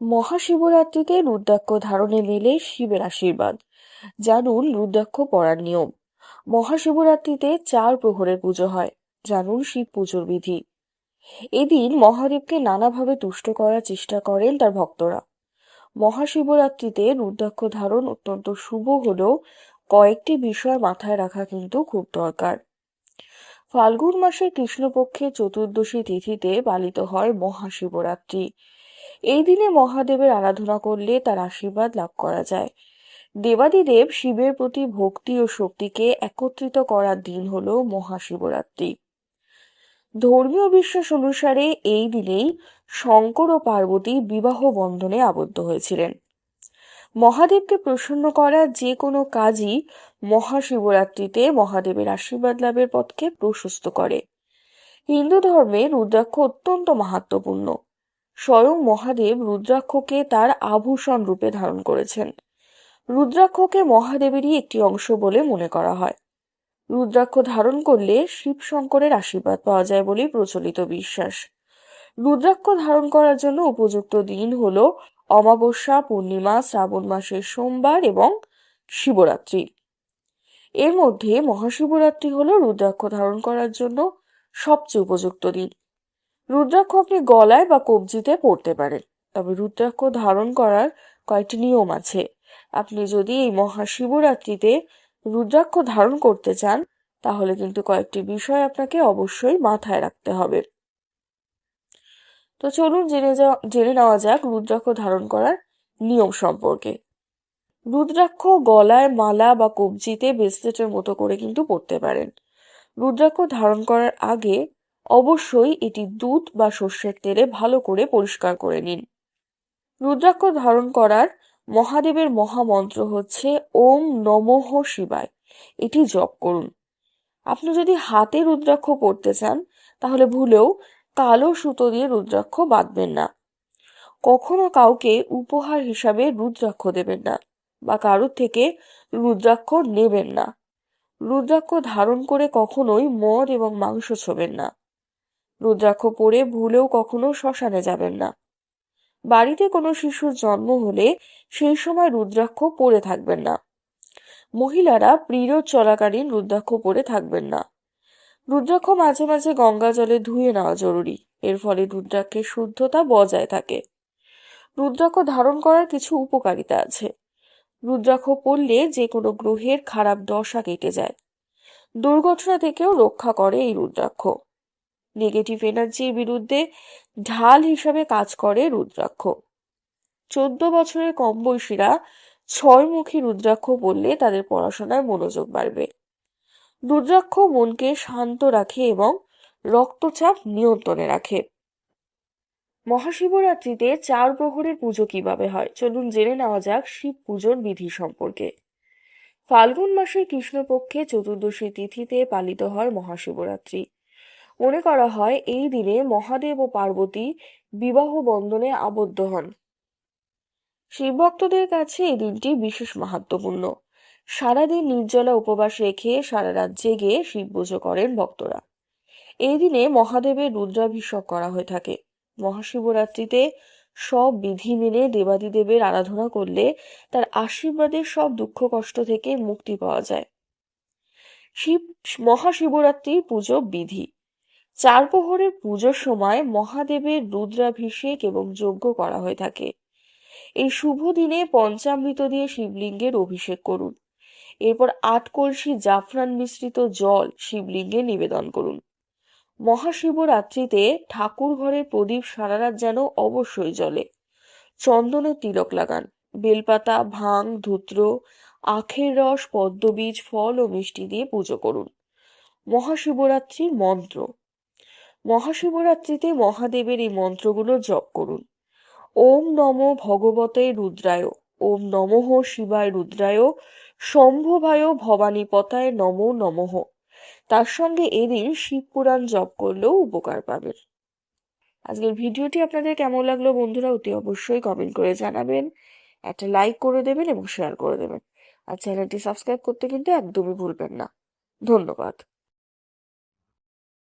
মহাশিবরাত্রিতে রুদ্রাক্ষ ধারণে মেলে শিবের আশীর্বাদ, জানুন রুদ্রাক্ষ পড়ার নিয়ম। মহাশিবরাত্রিতে চার প্রহরের পুজো হয়, জানুন শিব পুজোর বিধি। এদিন মহাদেবকে নানাভাবে তুষ্ট করার চেষ্টা করেন তার ভক্তরা। মহাশিবরাত্রিতে রুদ্রাক্ষ ধারণ অত্যন্ত শুভ হলেও কয়েকটি বিষয় মাথায় রাখা কিন্তু খুব দরকার। ফাল্গুন মাসের কৃষ্ণপক্ষে চতুর্দশী তিথিতে পালিত হয় মহাশিবরাত্রি। এই দিনে মহাদেবের আরাধনা করলে তার আশীর্বাদ লাভ করা যায়। দেবাদিদেব শিবের প্রতি ভক্তি ও শক্তিকে একত্রিত করার দিন হল মহাশিবরাত্রি। ধর্মীয় বিশ্বাস অনুসারে এই দিনেই শঙ্কর ও পার্বতী বিবাহ বন্ধনে আবদ্ধ হয়েছিলেন। মহাদেবকে প্রসন্ন করা যে কোনো কাজই মহাশিবরাত্রিতে মহাদেবের আশীর্বাদ লাভের পথকে প্রশস্ত করে। হিন্দু ধর্মে রুদ্রাক্ষ অত্যন্ত মাহাত্মপূর্ণ স্বয়ং মহাদেব রুদ্রাক্ষকে তার আভূষণ রূপে ধারণ করেছেন। রুদ্রাক্ষকে মহাদেবেরই একটি অংশ বলে মনে করা হয়। রুদ্রাক্ষ ধারণ করলে শিব শঙ্করের আশীর্বাদ পাওয়া যায় বলেই প্রচলিত বিশ্বাস। রুদ্রাক্ষ ধারণ করার জন্য উপযুক্ত দিন হল অমাবস্যা, পূর্ণিমা, শ্রাবণ মাসের সোমবার এবং শিবরাত্রি। এর মধ্যে মহাশিবরাত্রি হল রুদ্রাক্ষ ধারণ করার জন্য সবচেয়ে উপযুক্ত দিন। রুদ্রাক্ষ আপনি গলায় বা কবজিতে পড়তে পারেন। তবে রুদ্রাক্ষ ধারণ করার কয়েকটি নিয়ম আছে। আপনি যদি এই মহাশিবরাত্রিতে রুদ্রাক্ষ ধারণ করতে চান, তাহলে কিন্তু কয়েকটি বিষয় আপনাকে অবশ্যই মাথায় রাখতে হবে। তো চলুন জেনে যাওয়া, জেনে নেওয়া যাক রুদ্রাক্ষ ধারণ করার নিয়ম সম্পর্কে। রুদ্রাক্ষ গলায় মালা বা কবজিতে ব্রেসলেটের মতো করে কিন্তু পড়তে পারেন। রুদ্রাক্ষ ধারণ করার আগে অবশ্যই এটি দুধ বা সর্ষের তেলে ভালো করে পরিষ্কার করে নিন। রুদ্রাক্ষ ধারণ করার মহাদেবের মহামন্ত্র হচ্ছে, ওম নমঃ শিবায়। এটি জপ করুন। আপনি যদি হাতে রুদ্রাক্ষ পড়তে চান, তাহলে ভুলেও কালো সুতো দিয়ে রুদ্রাক্ষ বাঁধবেন না। কখনো কাউকে উপহার হিসাবে রুদ্রাক্ষ দেবেন না বা কারোর থেকে রুদ্রাক্ষ নেবেন না। রুদ্রাক্ষ ধারণ করে কখনোই মদ এবং মাংস ছোবেন না। রুদ্রাক্ষ পরে ভুলেও কখনো শ্মশানে যাবেন না। বাড়িতে কোনো শিশুর জন্ম হলে সেই সময় রুদ্রাক্ষ পরে থাকবেন না। মহিলারা পিরিয়ড চলাকালীন রুদ্রাক্ষ পরে থাকবেন না। রুদ্রাক্ষ মাঝে মাঝে গঙ্গা জলে ধুয়ে নেওয়া জরুরি। এর ফলে রুদ্রাক্ষের শুদ্ধতা বজায় থাকে। রুদ্রাক্ষ ধারণ করার কিছু উপকারিতা আছে। রুদ্রাক্ষ পড়লে যে কোনো গ্রহের খারাপ দশা কেটে যায়। দুর্ঘটনা থেকেও রক্ষা করে এই রুদ্রাক্ষ। নেগেটিভ এনার্জির বিরুদ্ধে ঢাল হিসাবে কাজ করে রুদ্রাক্ষ। চোদ্দ বছরের কম বয়সীরা ছয়মুখী রুদ্রাক্ষ বললে তাদের পড়াশোনায় মনোযোগ বাড়বে। রুদ্রাক্ষ মনকে শান্ত রাখে এবং রক্তচাপ নিয়ন্ত্রণে রাখে। মহাশিবরাত্রিতে চার প্রহরের পুজো কীভাবে হয়? চলুন জেনে নেওয়া যাক শিব পুজোর বিধি সম্পর্কে। ফাল্গুন মাসের কৃষ্ণপক্ষে চতুর্দশী তিথিতে পালিত হয় মহাশিবরাত্রি। মনে করা হয় এই দিনে মহাদেব ও পার্বতী বিবাহ বন্ধনে আবদ্ধ হন। শিব ভক্তদের কাছে এই দিনটি বিশেষ মাহাত্মপূর্ণ। সারাদিন নির্জলা উপবাস রেখে সারা রাত জেগে শিব পুজো করেন ভক্তরা। এই দিনে মহাদেবের রুদ্রাভিষেক করা হয়ে থাকে। মহাশিবরাত্রিতে সব বিধি মেনে দেবাদিদেবের আরাধনা করলে তার আশীর্বাদের সব দুঃখ কষ্ট থেকে মুক্তি পাওয়া যায়। শিব মহাশিবরাত্রির পুজো বিধি। চার প্রহরের পুজোর সময় মহাদেবের রুদ্রাভিষেক এবং যজ্ঞ করা হয়ে থাকে। এই শুভ দিনে পঞ্চামৃত দিয়ে শিবলিঙ্গের অভিষেক করুন। এরপর আট কলসি জাফরান মিশ্রিত জল শিবলিঙ্গে নিবেদন করুন। মহাশিবরাত্রিতে ঠাকুর ঘরের প্রদীপ সারারাত যেন অবশ্যই জ্বলে। চন্দনের তিলক লাগান। বেলপাতা, ভাং, ধূত্র, আখের রস, পদ্মবীজ, ফল ও মিষ্টি দিয়ে পুজো করুন। মহাশিবরাত্রির মন্ত্র। মহাশিবরাত্রিতে মহাদেবের এই মন্ত্রগুলো জপ করুন। ওম নম ভগবতে রুদ্রায়, ওম নমঃ শিবায় রুদ্রায় শম্ভবায় ভবানীপতায় নম নমঃ। তার সঙ্গে এদিন শিব পুরাণ জপ করলেও উপকার পাবেন। আজকের ভিডিওটি আপনাদের কেমন লাগল বন্ধুরা অতি অবশ্যই কমেন্ট করে জানাবেন। একটা লাইক করে দেবেন এবং শেয়ার করে দেবেন। আর চ্যানেলটি সাবস্ক্রাইব করতে কিন্তু একদমই ভুলবেন না। ধন্যবাদ।